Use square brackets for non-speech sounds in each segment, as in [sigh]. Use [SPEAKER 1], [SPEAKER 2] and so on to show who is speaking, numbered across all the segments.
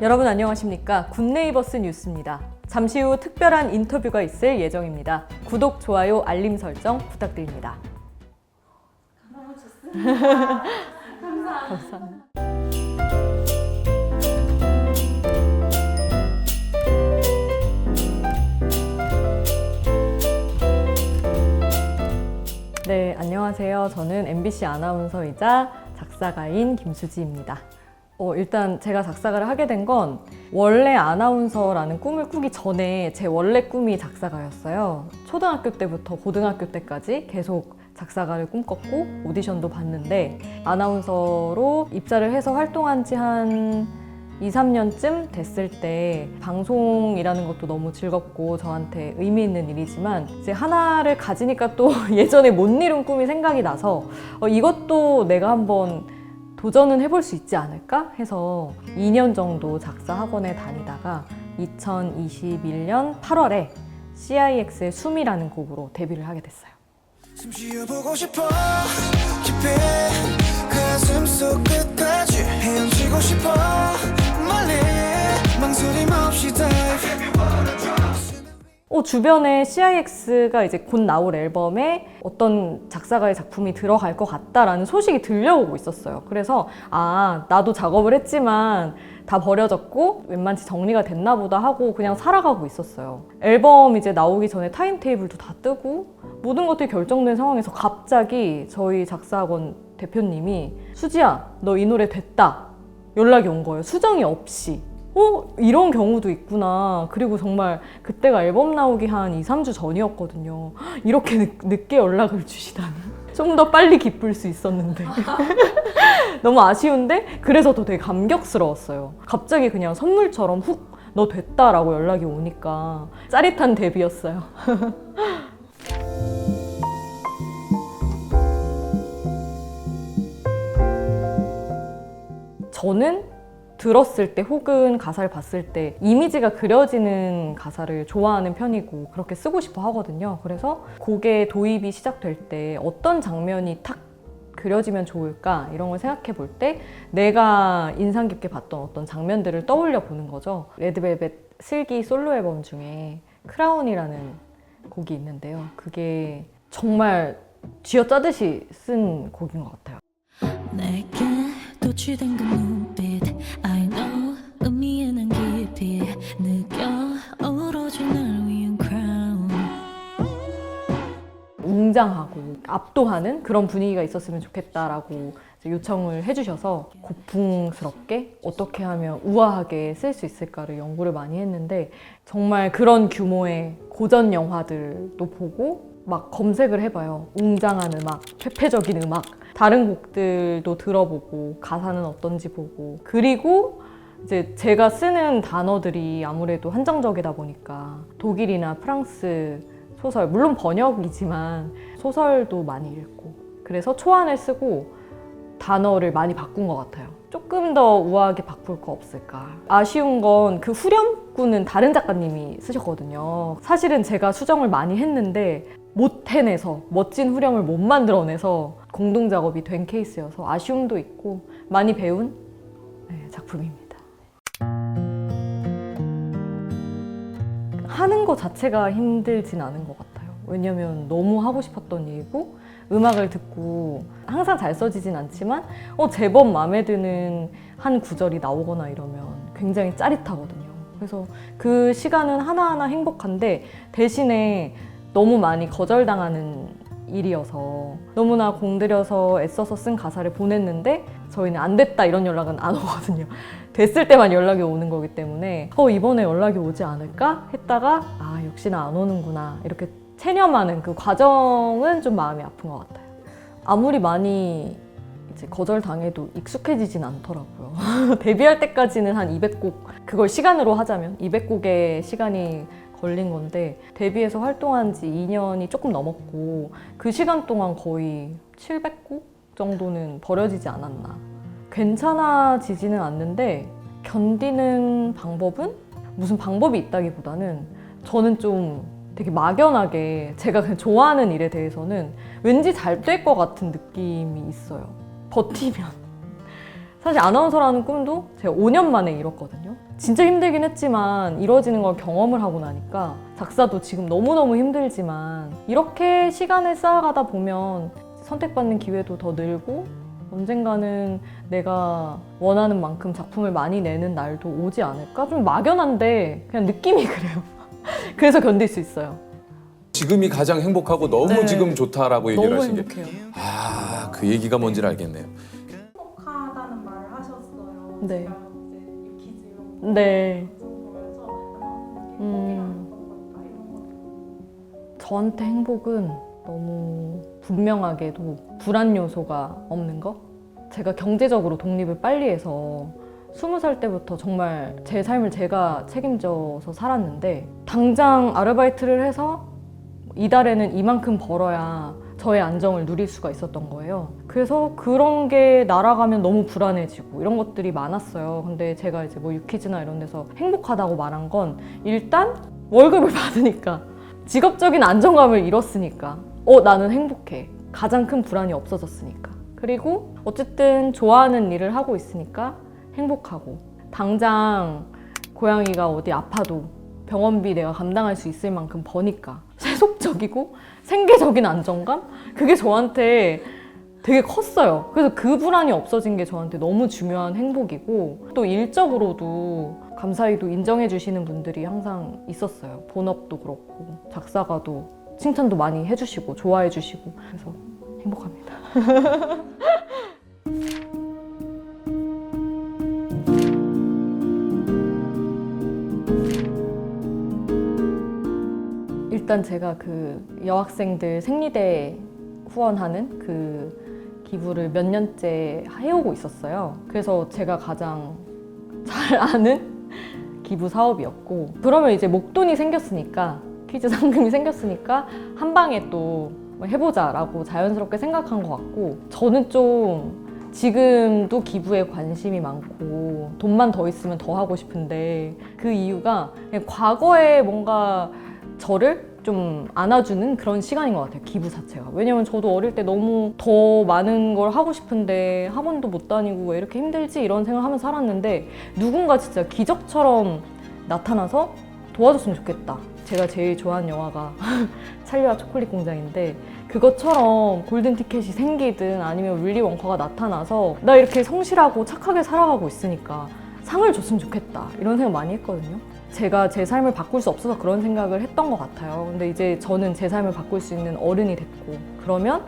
[SPEAKER 1] 여러분 안녕하십니까? 굿네이버스 뉴스입니다. 잠시 후 특별한 인터뷰가 있을 예정입니다. 구독, 좋아요, 알림 설정 부탁드립니다. [laughs] 감사합니다. 네, 안녕하세요. 저는 MBC 아나운서이자 작사가인 김수지입니다. 어, 일단 제가 작사가를 하게 된 건 원래 아나운서라는 꿈을 꾸기 전에 제 원래 꿈이 작사가였어요. 초등학교 때부터 고등학교 때까지 계속 작사가를 꿈꿨고 오디션도 봤는데 아나운서로 입사를 해서 활동한 지한 2, 3년쯤 됐을 때 방송이라는 것도 너무 즐겁고 저한테 의미 있는 일이지만 이제 하나를 가지니까 또 [laughs] 예전에 못 이룬 꿈이 생각이 나서 어, 이것도 내가 한번 도전은 해볼 수 있지 않을까? 해서 2년 정도 작사 학원에 다니다가 2021년 8월에 CIX의 숨이라는 곡으로 데뷔를 하게 됐어요.
[SPEAKER 2] 어,
[SPEAKER 1] 주변에 CIX가 이제 곧 나올 앨범에 어떤 작사가의 작품이 들어갈 것 같다라는 소식이 들려오고 있었어요. 그래서 아, 나도 작업을 했지만 다 버려졌고 웬만치 정리가 됐나 보다 하고 그냥 살아가고 있었어요. 앨범 이제 나오기 전에 타임테이블도 다 뜨고 모든 것들이 결정된 상황에서 갑자기 저희 작사학원 대표님이 수지야, 너 이 노래 됐다. 연락이 온 거예요. 수정이 없이. 어? 이런 경우도 있구나. 그리고 정말 그때가 앨범 나오기 한 2, 3주 전이었거든요. [gasps] 이렇게 늦, 늦게 연락을 주시다니. [laughs] 좀 더 빨리 기쁠 수 있었는데. [laughs] 너무 아쉬운데? 그래서 더 되게 감격스러웠어요. 갑자기 그냥 선물처럼 훅, 너 됐다라고 연락이 오니까 짜릿한 데뷔였어요. [laughs] 저는 들었을 때 혹은 가사를 봤을 때 이미지가 그려지는 가사를 좋아하는 편이고 그렇게 쓰고 싶어 하거든요. 그래서 곡의 도입이 시작될 때 어떤 장면이 탁 그려지면 좋을까 이런 걸 생각해 볼 때 내가 인상 깊게 봤던 어떤 장면들을 떠올려 보는 거죠. 레드벨벳 슬기 솔로 앨범 중에 크라운이라는 곡이 있는데요. 그게 정말 쥐어짜듯이 쓴 곡인 것 같아요. 압도하는 그런 분위기가 있었으면 좋겠다라고 요청을 해주셔서 고풍스럽게 어떻게 하면 우아하게 쓸 수 있을까를 연구를 많이 했는데 정말 그런 규모의 고전 영화들도 보고 막 검색을 해봐요. 웅장한 음악, 퇴폐적인 음악, 다른 곡들도 들어보고 가사는 어떤지 보고 그리고 이제 제가 쓰는 단어들이 아무래도 한정적이다 보니까 독일이나 프랑스 소설, 물론 번역이지만 소설도 많이 읽고 그래서 초안을 쓰고 단어를 많이 바꾼 것 같아요. 조금 더 우아하게 바꿀 거 없을까. 아쉬운 건 그 후렴구는 다른 작가님이 쓰셨거든요. 사실은 제가 수정을 많이 했는데 못 해내서 멋진 후렴을 못 만들어내서 공동 작업이 된 케이스여서 아쉬움도 있고 많이 배운 네, 작품입니다. 하는 것 자체가 힘들진 않은 것 같아요. 왜냐면 너무 하고 싶었던 일이고 음악을 듣고 항상 잘 써지진 않지만 어, 제법 마음에 드는 한 구절이 나오거나 이러면 굉장히 짜릿하거든요. 그래서 그 시간은 하나하나 행복한데 대신에 너무 많이 거절당하는 일이어서 너무나 공들여서 애써서 쓴 가사를 보냈는데 저희는 안 됐다 이런 연락은 안 오거든요. [laughs] 됐을 때만 연락이 오는 거기 때문에 어 이번에 연락이 오지 않을까 했다가 아 역시나 안 오는구나 이렇게 체념하는 그 과정은 좀 마음이 아픈 것 같아요. 아무리 많이 이제 거절당해도 익숙해지진 않더라고요. [laughs] 데뷔할 때까지는 한 200곡 그걸 시간으로 하자면 200곡의 시간이 걸린 건데 데뷔해서 활동한 지 2년이 조금 넘었고 그 시간 동안 거의 700곡 정도는 버려지지 않았나. 괜찮아지지는 않는데 견디는 방법은 무슨 방법이 있다기보다는 저는 좀 되게 막연하게 제가 그냥 좋아하는 일에 대해서는 왠지 잘 될 것 같은 느낌이 있어요. 버티면. [laughs] 사실 아나운서라는 꿈도 제가 5년 만에 이뤘거든요. 진짜 힘들긴 했지만 이루어지는 걸 경험을 하고 나니까 작사도 지금 너무너무 힘들지만 이렇게 시간을 쌓아가다 보면 선택받는 기회도 더 늘고 언젠가는 내가 원하는 만큼 작품을 많이 내는 날도 오지 않을까? 좀 막연한데 그냥 느낌이 [laughs] 그래요. 그래서 견딜 수 있어요.
[SPEAKER 3] 지금이 가장 행복하고 너무
[SPEAKER 1] 네.
[SPEAKER 3] 지금 좋다라고 얘기를
[SPEAKER 1] 너무
[SPEAKER 3] 하신 게.
[SPEAKER 1] 행복해요.
[SPEAKER 3] 아, 그 얘기가 뭔지를 알겠네요.
[SPEAKER 4] 행복하다는 말을 하셨어요.
[SPEAKER 1] 네.
[SPEAKER 4] 제가 이제 유키즈 이런 거
[SPEAKER 1] 네.
[SPEAKER 4] 보면서
[SPEAKER 1] 음.
[SPEAKER 4] 행복한 것 같다 이런 거.
[SPEAKER 1] 저한테 행복은 너무 분명하게도 불안 요소가 없는 거? 제가 경제적으로 독립을 빨리 해서 스무 살 때부터 정말 제 삶을 제가 책임져서 살았는데 당장 아르바이트를 해서 이달에는 이만큼 벌어야 저의 안정을 누릴 수가 있었던 거예요. 그래서 그런 게 날아가면 너무 불안해지고 이런 것들이 많았어요. 근데 제가 이제 뭐 유키즈나 이런 데서 행복하다고 말한 건 일단 월급을 [laughs] 받으니까 직업적인 안정감을 잃었으니까 어 나는 행복해 가장 큰 불안이 없어졌으니까 그리고 어쨌든 좋아하는 일을 하고 있으니까 행복하고 당장 고양이가 어디 아파도 병원비 내가 감당할 수 있을 만큼 버니까 세속적이고 생계적인 안정감 그게 저한테 되게 컸어요. 그래서 그 불안이 없어진 게 저한테 너무 중요한 행복이고 또 일적으로도 감사히도 인정해 주시는 분들이 항상 있었어요. 본업도 그렇고 작사가도 칭찬도 많이 해주시고 좋아해 주시고 그래서 행복합니다. [laughs] 일단 제가 그 여학생들 생리대 후원하는 그 기부를 몇 년째 해오고 있었어요. 그래서 제가 가장 잘 [laughs] 아는 기부 사업이었고 그러면 이제 목돈이 생겼으니까 퀴즈 상금이 생겼으니까 한 방에 또뭐 해보자라고 자연스럽게 생각한 것 같고 저는 좀 지금도 기부에 관심이 많고 돈만 더 있으면 더 하고 싶은데 그 이유가 과거에 뭔가 저를 좀 안아주는 그런 시간인 것 같아요. 기부 자체가. 왜냐면 저도 어릴 때 너무 더 많은 걸 하고 싶은데 학원도 못 다니고 왜 이렇게 힘들지 이런 생각을 하면서 살았는데 누군가 진짜 기적처럼 나타나서 도와줬으면 좋겠다. 제가 제일 좋아하는 영화가 [laughs] 찰리와 초콜릿 공장인데 그것처럼 골든 티켓이 생기든 아니면 윌리 원커가 나타나서 나 이렇게 성실하고 착하게 살아가고 있으니까 상을 줬으면 좋겠다 이런 생각 많이 했거든요. 제가 제 삶을 바꿀 수 없어서 그런 생각을 했던 것 같아요. 근데 이제 저는 제 삶을 바꿀 수 있는 어른이 됐고 그러면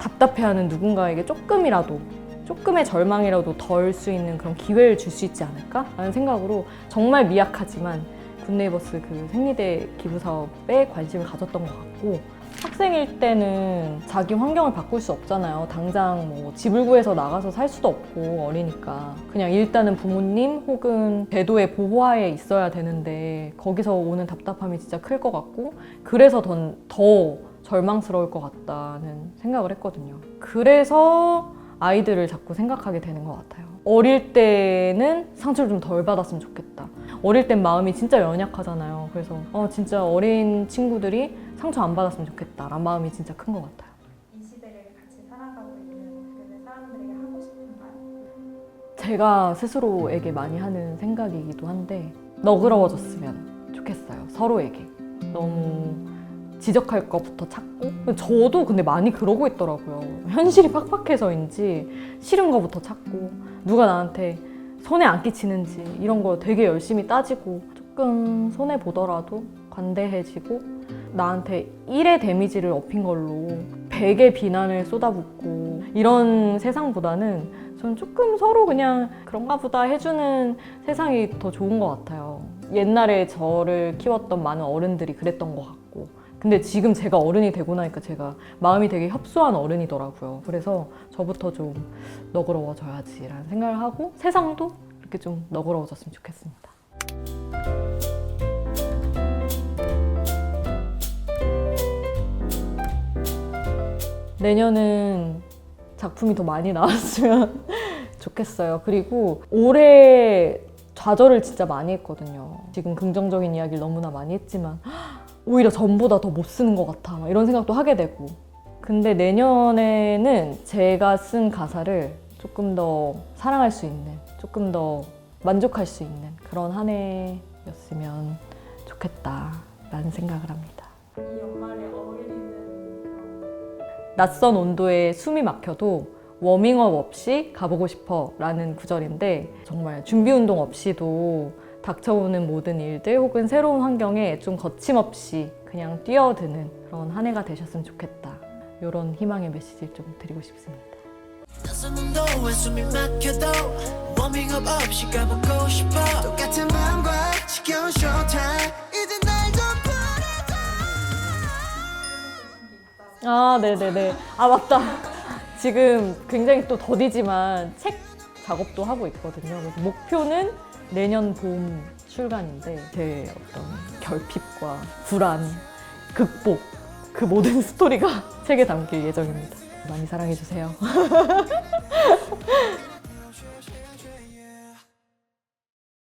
[SPEAKER 1] 답답해하는 누군가에게 조금이라도 조금의 절망이라도 덜 수 있는 그런 기회를 줄 수 있지 않을까? 라는 생각으로 정말 미약하지만 굿네이버스 그 생리대 기부 사업에 관심을 가졌던 것 같고 학생일 때는 자기 환경을 바꿀 수 없잖아요. 당장 뭐 집을 구해서 나가서 살 수도 없고 어리니까 그냥 일단은 부모님 혹은 제도의 보호하에 있어야 되는데 거기서 오는 답답함이 진짜 클 것 같고 그래서 더, 더 절망스러울 것 같다는 생각을 했거든요. 그래서 아이들을 자꾸 생각하게 되는 것 같아요. 어릴 때는 상처를 좀 덜 받았으면 좋겠다. 어릴 땐 마음이 진짜 연약하잖아요. 그래서 어, 진짜 어린 친구들이 상처 안 받았으면 좋겠다. 라는 마음이 진짜 큰 것 같아요.
[SPEAKER 4] 이 시대를 같이 살아가고 있는 그 사람들에게 하고 싶은 말.
[SPEAKER 1] 제가 스스로에게 많이 하는 생각이기도 한데 너그러워졌으면 좋겠어요. 서로에게. 너무 지적할 것부터 찾고 저도 근데 많이 그러고 있더라고요. 현실이 팍팍해서인지 싫은 것부터 찾고 누가 나한테 손해 안 끼치는지 이런 거 되게 열심히 따지고 조금 손해 보더라도 관대해지고 나한테 1의 데미지를 업힌 걸로 100의 비난을 쏟아붓고 이런 세상보다는 저는 조금 서로 그냥 그런가 보다 해주는 세상이 더 좋은 것 같아요. 옛날에 저를 키웠던 많은 어른들이 그랬던 것 같고 근데 지금 제가 어른이 되고 나니까 제가 마음이 되게 협소한 어른이더라고요. 그래서 저부터 좀 너그러워져야지라는 생각을 하고 세상도 이렇게 좀 너그러워졌으면 좋겠습니다. 내년은 작품이 더 많이 나왔으면 [laughs] 좋겠어요. 그리고 올해 좌절을 진짜 많이 했거든요. 지금 긍정적인 이야기를 너무나 많이 했지만 오히려 전보다 더 못 쓰는 것 같아. 막 이런 생각도 하게 되고. 근데 내년에는 제가 쓴 가사를 좀 조금 더 사랑할 수 있는, 조금 더 만족할 수 있는 그런 한 해였으면 좋겠다라는 생각을 합니다.
[SPEAKER 4] 이 연말에 어울리는 그런
[SPEAKER 1] 낯선 온도에 숨이 막혀도 워밍업 없이 가보고 싶어 라는 구절인데 정말 준비 운동 없이도 닥쳐오는 모든 일들 혹은 새로운 환경에 좀 거침없이 그냥 뛰어드는 그런 한 해가 되셨으면 좋겠다. 이런 희망의 메시지를 좀 드리고 싶습니다. 아, 네네네. 아, 맞다. 지금 굉장히 또 더디지만 책 작업도 하고 있거든요. 그래서 목표는 내년 봄 출간인데 제 어떤 결핍과 불안, 극복, 그 모든 [laughs] 스토리가 책에 담길 예정입니다. 많이 사랑해주세요. [laughs]